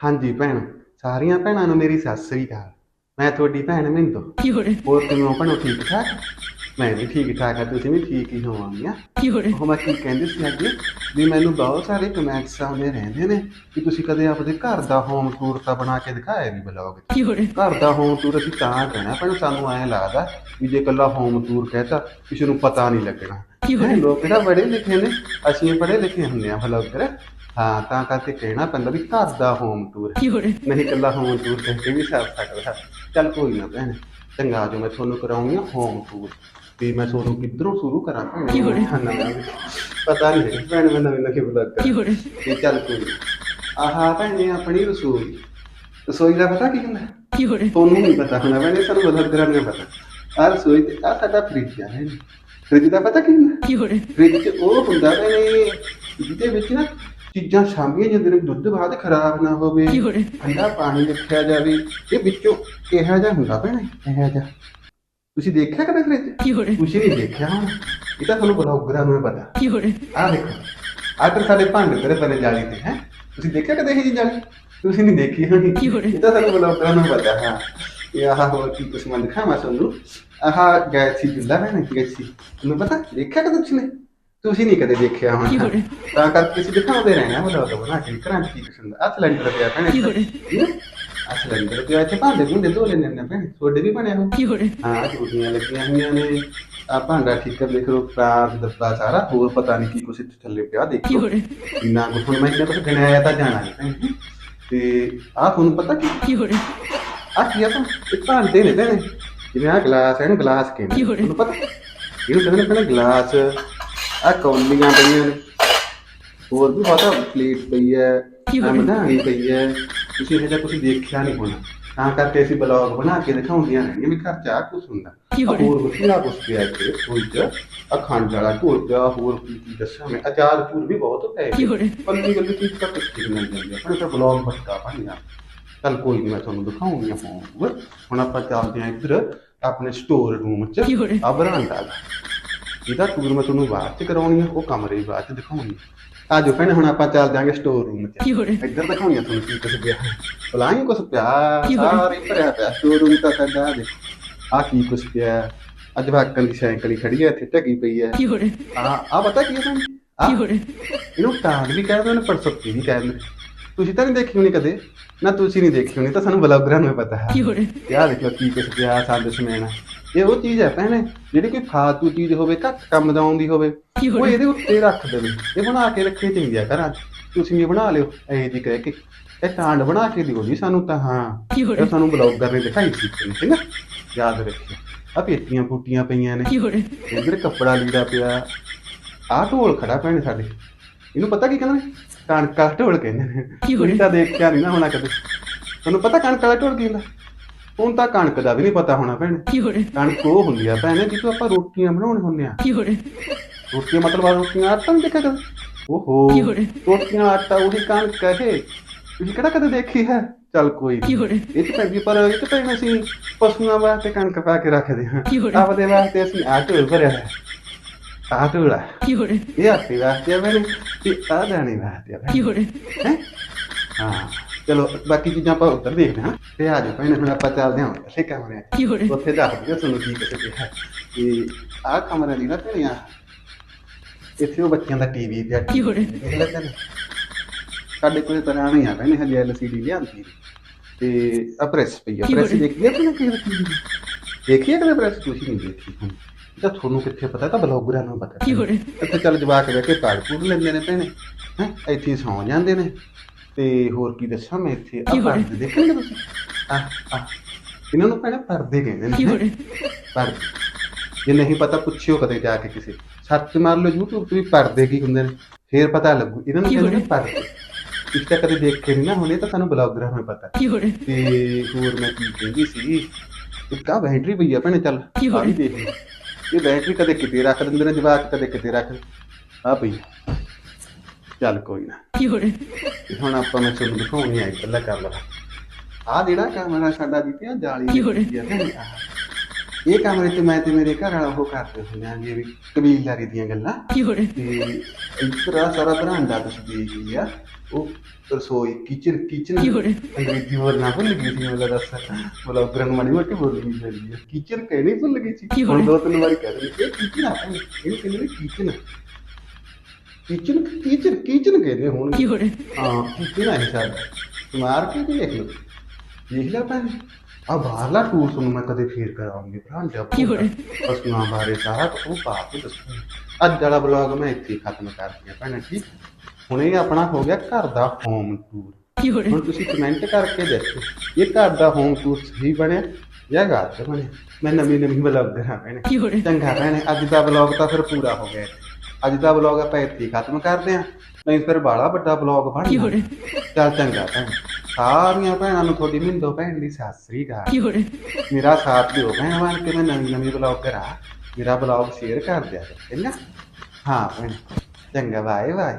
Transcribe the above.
ਹਾਂਜੀ ਭੈਣ ਸਾਰੀਆਂ ਭੈਣਾਂ ਨੂੰ ਮੇਰੀ ਸਤਿ ਸ੍ਰੀ ਅਕਾਲ। ਮੈਂ ਤੁਹਾਡੀ ਭੈਣ ਮਿੰਦੋ। ਹੋਰ ਕਿਵੇਂ ਹੋ ਭੈਣੋ ਠੀਕ ਠਾਕ? ਮੈਂ ਵੀ ਠੀਕ ਠਾਕ ਹਾਂ ਤੁਸੀਂ ਵੀ ਠੀਕ ਹੀ ਹੋਵਾਂਗੀਆਂ। ਉਹ ਮੈਂ ਕੀ ਕਹਿੰਦੇ ਸੀ ਅੱਗੇ ਵੀ ਮੈਨੂੰ ਬਹੁਤ ਸਾਰੇ ਕਮੈਂਟਸ ਆਉਂਦੇ ਰਹਿੰਦੇ ਨੇ ਕਿ ਤੁਸੀਂ ਕਦੇ ਆਪਦੇ ਘਰ ਦਾ ਹੋਮ ਟੂਰ ਤਾਂ ਬਣਾ ਕੇ ਦਿਖਾਇਆ ਨਹੀਂ ਬਲੌਗ ਘਰ ਦਾ ਹੋਮ ਟੂਰ ਅਸੀਂ ਤਾਂ ਕਹਿਣਾ ਪਰ ਸਾਨੂੰ ਐਂ ਲੱਗਦਾ ਵੀ ਜੇ ਕੱਲਾ ਹੋਮ ਟੂਰ ਕਹਤਾ ਕਿਸੇ ਨੂੰ ਪਤਾ ਨਹੀਂ ਲੱਗਣਾ। ਲੋਕ ਕਿਹੜਾ ਬੜੇ ਲਿਖੇ ਨੇ? ਅਸੀਂ ਪੜੇ ਲਿਖੇ ਹੁੰਦੇ ਆ ਬਲੌਗਰ। ਹਾਂ ਤਾਂ ਕਰਕੇ ਕਹਿਣਾ ਪੈਂਦਾ ਵੀ ਘਰ ਦਾ ਹੋਮ ਟੂਰ ਨਹੀਂ ਇਕੱਲਾ ਹੋਮ ਟੂਰ ਕਹਿ ਵੀ ਸਰ ਸਕਦਾ ਚੱਲ ਕੋਈ ਨਾ ਭੈਣ ਚੰਗਾ ਜੋ ਮੈਂ ਤੁਹਾਨੂੰ ਕਰਾਉਂਗੀ ਹੋਮ ਟੂਰ ਵੀ ਮੈਂ ਤੁਹਾਨੂੰ ਕਿੱਧਰੋਂ ਸ਼ੁਰੂ ਕਰਾਂ ਪਤਾ ਨਹੀਂ ਭੈਣ ਮੈਂ ਨਵੇਂ ਨਵੇਂ ਬਲੱਗ ਕਰ। ਤੇ ਚੱਲ ਕੋਈ ਆਹਾ ਭੈਣੇ ਆਪਣੀ ਰਸੋਈ। ਰਸੋਈ ਦਾ ਪਤਾ ਕੀ ਹੁੰਦਾ? ਤੁਹਾਨੂੰ ਨਹੀਂ ਪਤਾ ਹੋਣਾ ਭੈਣੇ ਸਾਨੂੰ ਬਲੱਗ ਕਰਨ ਨੂੰ ਪਤਾ। ਆ ਰਸੋਈ ਤੇ ਆ ਸਾਡਾ ਫ੍ਰਿਜ ਆ ਹੈ ਫ੍ਰਿਜ ਦਾ ਪਤਾ ਕੀ ਹੁੰਦਾ? ਫ੍ਰਿਜ ਉਹ ਹੁੰਦਾ ਭੈਣੇ ਜਿਹਦੇ ਵਿੱਚ ਨਾ ਚੀਜ਼ਾਂ ਛਾਂਬੀਆਂ ਜਾਂਦੇ ਨੇ ਦੁੱਧ ਬਾਅਦ ਖਰਾਬ ਨਾ ਹੋਵੇ ਠੰਡਾ ਪਾਣੀ ਰੱਖਿਆ ਜਾਵੇ ਇਹ ਵਿੱਚੋਂ ਕਿਹਾ ਜਾ ਹੁੰਦਾ ਭੈਣੇ? ਕਿਹਾ ਜਾ ਤੁਸੀਂ ਦੇਖਿਆ ਕਦੇ ਫ੍ਰਿਜ ਤੁਸੀਂ ਨਹੀਂ ਦੇਖਿਆ ਇਹ ਤਾਂ ਤੁਹਾਨੂੰ ਬੜਾ ਉਗਰਾ ਨੂੰ ਪਤਾ। ਆ ਦੇਖੋ ਆ ਤਾਂ ਸਾਡੇ ਭਾਂਡੇ ਤੇਰੇ ਪਹਿਲੇ ਜਾਲੀ ਤੇ ਹੈ? ਤੁਸੀਂ ਦੇਖਿਆ ਕਦੇ ਇਹ ਜੀ ਜਾਲੀ? ਤੁਸੀਂ ਨਹੀਂ ਦੇਖੀ ਹੋਣੀ। ਇਹ ਤਾਂ ਸਾਨੂੰ ਬੜਾ ਉਗਰਾ ਨੂੰ ਪਤਾ ਹਾਂ। ਇਹ ਆਹ ਹੋਰ ਕੀ ਕੁਛ ਮੈਂ ਦਿਖਾਵਾਂ ਤੁਹਾਨੂੰ। ਆਹ ਗੈਸੀ ਜੁੱਲਾ ਹੈ ਨਾ ਗੈਸੀ ਤੁਹਾਨੂੰ ਪਤਾ? ਦੇਖਿਆ ਕਦੇ ਤੁਸੀਂ ਨੇ? ਤੁਸੀਂ ਨਹੀਂ ਕਦੇ ਦੇਖਿਆ ਹੋਣਾ। ਤਾਂ ਕਰਕੇ ਅਸੀਂ ਦਿਖਾਉਂਦੇ ਰਹੇ ਹਾਂ ਬਲੌਗ ਬਣਾ ਕੇ ਕ੍ਰਾਂਤੀ ਕਿਸ਼ਨ ਦਾ ਅਸਲ ਅੰਦਰ ਪਿਆ ਭੈਣੇ। ਅਸਲ ਅੰਦਰ ਪਿਆ ਤੇ ਭਾਂਡੇ ਭੁੰਡੇ ਧੋ ਲੈਣੇ ਨੇ ਭੈਣੇ। ਵੀ ਬਣਿਆ ਹੋ ਹਾਂ ਜੁੜੀਆਂ ਲੱਗੀਆਂ ਹੋਈਆਂ ਨੇ। ਆ ਭਾਂਡਾ ਠੀਕ ਕਰ ਦੇਖ ਲੋ ਪ੍ਰਾਸ ਦਸਤਾ ਸਾਰਾ। ਹੋਰ ਪਤਾ ਨਹੀਂ ਕੀ ਕੁਛ ਇੱਥੇ ਥੱਲੇ ਪਿਆ ਦੇਖੋ। ਇੰਨਾ ਕੁਛ ਹੁਣ ਮੈਂ ਇਹਨਾਂ ਤੋਂ ਗਿਣਾਇਆ ਤਾਂ ਜਾਣਾ ਨਹੀਂ ਤੇ ਆ ਤੁਹਾਨੂੰ ਪਤਾ ਕੀ? ਕੀ ਹੋ ਰਿਹਾ? ਆ ਕੀ ਆ ਤਾਂ ਇੱਕ ਭਾਂਡੇ ਨੇ ਭੈਣੇ। ਜਿਵੇਂ ਆ ਗਲਾਸ ਹੈ ਨਾ ਗਲਾਸ ਕਹਿੰਦੇ ਤੁਹਾਨੂੰ ਪਤਾ? ਇਹ ਕਹਿੰਦੇ ਨੇ ਗਲਾਸ। ਆ ਕੌਲੀਆਂ ਪਈਆਂ ਨੇ। ਹੋਰ ਵੀ ਬਹੁਤਾ ਪਲੇਟ ਪਈ ਹੈ ਕੀ? ਮਧਾਣੀ ਪਈ ਹੈ। ਤੁਸੀਂ ਇਹ ਜਿਹਾ ਕੁਝ ਦੇਖਿਆ ਨਹੀਂ ਹੋਣਾ। ਤਾਂ ਕਰਕੇ ਅਸੀਂ ਬਲੌਗ ਬਣਾ ਕੇ ਦਿਖਾਉਂਦੀਆਂ ਰਹਿੰਦੀਆਂ ਵੀ ਘਰ ਚ ਆ ਕੁਝ ਹੁੰਦਾ। ਕੀ? ਹੋਰ ਬਥੇਰਾ ਕੁਝ ਪਿਆ ਇੱਥੇ ਚ। ਅਖੰਡ ਵਾਲਾ ਪਿਆ ਹੋਰ ਕੀ ਕੀ ਦੱਸਾਂ ਮੈਂ। ਅਚਾਰ ਚੂਰ ਵੀ ਬਹੁਤ ਪਏ ਕੀ? ਪੱਲੀ ਗੱਲੀ ਚੀਜ਼ ਤਾਂ ਕਿੱਥੇ ਮਿਲ ਜਾਂਦੀ ਹੈ ਪਰ ਤਾਂ ਬਲੌਗ ਬੱਟਾ ਬਣਿਆ ਚੱਲ ਕੋਈ ਨਹੀਂ ਮੈਂ ਤੁਹਾਨੂੰ ਦਿਖਾਉਂਗੀ ਹਾਂ ਹੁਣ ਆਪਾਂ ਚੱਲਦੇ ਹਾਂ ਇੱਧਰ ਆਪਣੇ ਸਟੋਰ ਰੂਮ ਚ ਕੀ? ਆ ਬਰਾਂਡਾ ਜਿਹਦਾ ਟੂਰ ਮੈਂ ਤੁਹਾਨੂੰ ਬਾਅਦ ਚ ਕਰਾਉਣੀ ਆ ਉਹ ਕਮਰੇ ਬਾਅਦ ਚ ਦਿਖਾਉਣੀ ਆ। ਆਜੋ ਭੈਣੇ ਹੁਣ ਆਪਾਂ ਚੱਲ ਜਾਾਂਗੇ ਸਟੋਰ ਰੂਮ ਚ ਇੱਧਰ ਦਿਖਾਉਣੀ ਆ ਤੁਹਾਨੂੰ ਕੀ ਕੁਝ ਪਿਆ। ਪਲਾਂਗ ਕੁਝ ਪਿਆ ਸਾਰੇ ਭਰਿਆ ਪਿਆ ਸਟੋਰ ਰੂਮ ਤਾਂ ਸਾਡਾ ਦੇ ਆ ਕੀ ਕੁਝ ਪਿਆ? ਅੱਜ ਵਾਕਲ ਦੀ ਸਾਈਕਲ ਹੀ ਖੜੀ ਹੈ ਇੱਥੇ ਢੱਗੀ ਪਈ ਹੈ ਆ ਆ ਪਤਾ ਕੀ ਹੈ ਤੁਹਾਨੂੰ ਆ ਇਹਨੂੰ ਕਾਰਡ ਵੀ ਕਹਿੰਦੇ ਨੇ ਪਰਸਪਤੀ ਵੀ ਕਹਿੰਦੇ ਤੁਸੀਂ ਤਾਂ ਨਹੀਂ ਦੇਖੀ ਹੋਣੀ ਕਦੇ? ਨਾ ਤੁਸੀਂ ਨਹੀਂ ਦੇਖੀ ਹੋਣੀ ਤਾਂ ਸਾਨੂੰ ਬਲੌਗਰਾਂ ਨੂੰ ਪਤਾ ਹੈ। ਕੀ ਦੇਖੋ ਕੀ ਕੁਝ ਪਿਆ ਸਾਡੇ ਸਮੇਣਾ ਇਹ ਉਹ ਚੀਜ਼ ਹੈ ਭੈਣੇ ਜਿਹੜੀ ਕੋਈ ਫਾਲਤੂ ਚੀਜ਼ ਹੋਵੇ ਘੱਟ ਕੰਮ ਦਾ ਆਉਂਦੀ ਹੋਵੇ? ਉਹ ਇਹਦੇ ਉੱਤੇ ਰੱਖ ਦੇਵੇ। ਇਹ ਬਣਾ ਕੇ ਰੱਖੇ ਚਾਹੀਦਾ ਘਰਾਂ 'ਚ। ਤੁਸੀਂ ਵੀ ਬਣਾ ਲਿਓ ਐਂ ਦੀ ਕਹਿ ਕੇ। ਇਹ ਟਾਂਡ ਬਣਾ ਕੇ ਦਿਓ ਜੀ ਸਾਨੂੰ ਤਾਂ ਹਾਂ। ਇਹ ਸਾਨੂੰ ਬਲੌਗਰ ਨੇ ਦਿਖਾਈ ਸੀ ਠੀਕ ਹੈ ਯਾਦ ਰੱਖਿਓ। ਆ ਪੇਟੀਆਂ ਫੁੱਟੀਆਂ ਪਈਆਂ ਨੇ। ਜਿਹੜੇ ਕੱਪੜਾ ਲੀੜਾ ਪਿਆ। ਆ ਢੋਲ ਖੜਾ ਪੈਣ ਸਾਡੇ। ਇਹਨੂੰ ਪਤਾ ਕੀ ਕਹਿੰਦੇ ਨੇ? ਕਣਕਾ ਢੋਲ ਕਹਿੰਦੇ ਨੇ। ਉਹਦਾ ਦੇਖ ਕੇ ਨਹੀਂ ਨਾ ਹੋਣਾ ਕਦੇ। ਤੁਹਾਨੂੰ ਪਤਾ ਕਣਕਾ ਢੋਲ ਕੀ ਹੁੰਦਾ? ਹੁਣ ਤਾਂ ਕਣਕ ਦਾ ਵੀ ਨਹੀਂ ਪਤਾ ਹੋਣਾ ਭੈਣ। ਕਣਕ ਉਹ ਹੁੰਦੀ ਆ ਭੈਣੇ ਜਿਸ ਆਪਾਂ ਰੋਟੀਆਂ ਬਣਾਉਣੇ ਹੁੰਦੇ ਆ। ਰੋਟੀਆਂ ਮਤਲਬ ਰੋਟੀਆਂ ਆਟਾ ਨਹੀਂ ਦੇਖਿਆ ਕਦੇ ਓਹੋ ਰੋਟੀਆਂ ਆਟਾ ਉਹੀ ਕਣਕ ਹੈ ਤੁਸੀਂ ਕਿਹੜਾ ਕਦੇ ਦੇਖੀ ਹੈ? ਚੱਲ ਕੋਈ ਇਹ ਤਾਂ ਪੈਗੀ ਪਰ ਇਹ ਤਾਂ ਪੈਣਾ ਸੀ ਪਸ਼ੂਆਂ ਵਾਸਤੇ ਕਣਕ ਪਾ ਕੇ ਰੱਖਦੇ ਹਾਂ। ਆਪਦੇ ਵਾਸਤੇ ਅਸੀਂ ਆਟੋ ਭਰਿਆ ਹੈ ਆਟੋ ਲਾ ਇਹ ਆਟੇ ਵਾਸਤੇ ਮੈਨੂੰ ਤੇ ਆ ਦਾਣੇ ਵਾਸਤੇ ਹਾਂ। ਚਲੋ ਬਾਕੀ ਚੀਜ਼ਾਂ ਆਪਾਂ ਉੱਧਰ ਦੇਖਦੇ ਹਾਂ। ਤੇ ਆ ਜਾਓ ਭੈਣੇ ਹੁਣ ਆਪਾਂ ਚੱਲਦੇ ਹਾਂ। ਉੱਥੇ ਕਮਰੇ ਉੱਥੇ ਦੱਸ ਦਿਓ ਤੁਹਾਨੂੰ ਕੀ ਕਿਤੇ ਹੈ ਕਿ ਆਹ ਕਮਰਾ ਨਹੀਂ ਨਾ ਭੈਣਿਆ ਇੱਥੇ ਉਹ ਬੱਚਿਆਂ ਦਾ ਟੀਵੀ ਤੇ ਸਾਡੇ ਕੋਲੇ ਤਾਂ ਨਹੀਂ ਆ ਭੈਣੇ ਹਜੇ ਐਲਸੀਡੀ ਲਿਆਂਦੀ। ਤੇ ਆ ਪ੍ਰੈਸ ਪਈ ਆ। ਪ੍ਰੈਸ ਦੇਖੀ ਆ ਤੂੰ ਕਿ ਦੇਖੀ ਆ ਕਿ ਪ੍ਰੈਸ ਕੁਛ ਨਹੀਂ ਦੇਖੀ। ਤਾਂ ਤੁਹਾਨੂੰ ਕਿੱਥੇ ਪਤਾ? ਤਾਂ ਬਲੌਗਰਾਂ ਨੂੰ ਪਤਾ। ਇੱਥੇ ਚੱਲ ਜਵਾਕ ਬਹਿ ਕੇ ਲੈਂਦੇ ਨੇ ਭੈਣੇ। ਹੈ ਇੱਥੇ ਸੌਂ ਜਾਂਦੇ ਨੇ। ਤੇ ਹੋਰ ਕੀ ਦੱਸਾਂ ਮੈਂ ਇੱਥੇ? ਆ ਪਰਦੇ ਦੇਖੇ। ਤੁਸੀਂ ਆ ਆ ਇਹਨਾਂ ਨੂੰ ਪਹਿਲਾਂ ਪਰਦੇ ਕਹਿੰਦੇ ਨੇ। ਪਰ ਜੇ ਨਹੀਂ ਪਤਾ ਪੁੱਛਿਓ ਕਦੇ ਜਾ ਕੇ ਕਿਸੇ। ਸਰਚ ਮਾਰ ਲਓ YouTube ਤੇ ਪਰਦੇ ਕੀ ਹੁੰਦੇ ਨੇ? ਫੇਰ ਪਤਾ ਲੱਗੂ। ਇਹਨਾਂ ਨੂੰ ਕਹਿੰਦੇ ਨੇ ਇਸ ਤਾਂ ਕਦੇ ਦੇਖੇ ਨਹੀਂ ਨਾ ਹੁਣੇ ਤਾਂ ਸਾਨੂੰ ਬਲੌਗਰਾਂ ਨੂੰ ਪਤਾ। ਤੇ ਹੋਰ ਮੈਂ ਕੀ ਕਹਿੰਦੀ ਸੀ? ਇੱਕਾ ਬੈਟਰੀ ਪਈ ਆ ਭੈਣੇ ਚੱਲ। ਆ ਵੀ ਦੇਖ ਇਹ ਬੈਟਰੀ ਕਦੇ ਕਿਤੇ ਰੱਖ ਦਿੰਦੇ ਨੇ ਜਵਾਕ ਕਦੇ ਕਿਤੇ ਰੱਖ ਆ ਪਈ। ਚੱਲ ਕੋਈ ਨਾ। ਹੁਣ ਆਪਾਂ ਮੈਂ ਤੁਹਾਨੂੰ ਦਿਖਾਉਣੀ ਆ ਇਕੱਲਾ ਕਰ ਲਵਾਂ ਆ ਜਿਹੜਾ ਕੈਮਰਾ ਸਾਡਾ ਦਿੱਤਿਆ ਜਾਲੀ ਇਹ ਕਮਰੇ ਤੇ ਮੈਂ ਤੇ ਮੇਰੇ ਘਰ ਵਾਲਾ ਉਹ ਕਰਦੇ ਹੁੰਦੇ ਆਂ ਜਿਵੇਂ ਕਬੀਲਦਾਰੀ ਦੀਆਂ ਗੱਲਾਂ। ਤੇ ਇਤਰਾ ਸਾਰਾ ਬਰਾਂਡਾ ਤੁਸੀਂ ਦੇਖ ਲਿਆ ਉਹ ਰਸੋਈ ਕਿਚਨ ਕਿਚਨ। ਅੰਗਰੇਜ਼ੀ ਬੋਲਣਾ ਭੁੱਲ ਗਈ ਸੀ ਮੈਨੂੰ ਦੱਸ। ਬੋਲਾ ਉਗਰਨ ਮਾੜੀ ਮੋਟੀ ਬੋਲ ਗਈ ਸੀ ਕਿਚਨ ਕਹਿਣੀ ਭੁੱਲ ਗਈ ਸੀ। ਹੁਣ ਦੋ ਤਿੰਨ ਵਾਰੀ ਕਹਿ ਰਹੀ ਸੀ ਕਿਚਨ ਆਪਾਂ ਇਹ ਕਹਿੰਦੇ kitchen? Kitchen kitchen kitchen kitchen ਕਹਿੰਦੇ ਹੁਣ ਹਾਂ ਕਿਚਨ ਹੈ ਸ਼ਾਇਦ ਮਾਰ ਕੇ ਵੀ ਦੇਖ ਲਓ। ਦੇਖ ਲਿਆ ਭੈਣ? ਆ ਬਾਹਰਲਾ ਟੂਰ ਤੁਹਾਨੂੰ ਮੈਂ ਕਦੇ ਫੇਰ ਕਰਾਉਂਗੀ ਭਰਾ ਜਬ ਪਸ਼ੂਆਂ ਬਾਰੇ ਸਾਰਾ ਉਹ ਵਿੱਚ ਦੱਸੂਗੀ ਅੱਜ ਵਾਲਾ ਬਲੌਗ ਮੈਂ ਇੱਥੇ ਹੀ ਖਤਮ ਕਰਦੀ ਹਾਂ ਭੈਣ ਜੀ ਹੁਣ ਇਹ ਆਪਣਾ ਹੋ ਗਿਆ ਘਰ ਦਾ ਹੋਮ ਟੂਰ ਹੁਣ? ਤੁਸੀਂ ਕਮੈਂਟ ਕਰਕੇ ਦੱਸੋ ਇਹ ਘਰ ਦਾ ਹੋਮ ਟੂਰ ਸਹੀ ਬਣਿਆ ਜਾਂ ਗਲਤ ਬਣਿਆ? ਮੈਂ ਨਵੀਂ ਨਵੀਂ ਬਲੌਗਰ ਹਾਂ ਭੈਣੇ ਚੰਗਾ ਭੈਣੇ ਅੱਜ ਦਾ ਬਲੌਗ ਤਾਂ ਫਿਰ ਪੂਰਾ ਹੋ ਗਿਆ। ਅੱਜ ਦਾ ਬਲੌਗ ਆਪਾਂ ਇੱਥੇ ਹੀ ਖਤਮ ਕਰਦੇ ਹਾਂ। ਨਹੀਂ ਫਿਰ ਬਾਲਾ ਵੱਡਾ ਬਲੌਗ ਬਣ ਜਾਣਾ। ਚੱਲ ਚੰਗਾ ਭੈਣ। ਸਾਰੀਆਂ ਭੈਣਾਂ ਨੂੰ ਤੁਹਾਡੀ ਮਿੰਦੋ ਭੈਣ ਦੀ ਸਤਿ ਸ੍ਰੀ ਅਕਾਲ। ਮੇਰਾ ਸਾਥ ਦਿਓ ਭੈਣ ਬਣ ਕੇ ਮੈਂ ਨਵੀਂ ਨਵੀਂ ਬਲੌਗਰ ਆ ਮੇਰਾ ਬਲੌਗ ਸ਼ੇਅਰ ਕਰ ਦਿਆ ਕਰੋ, ਚੰਗਾ ਹਾਂ ਭੈਣ। ਚੰਗਾ ਬਾਏ ਬਾਏ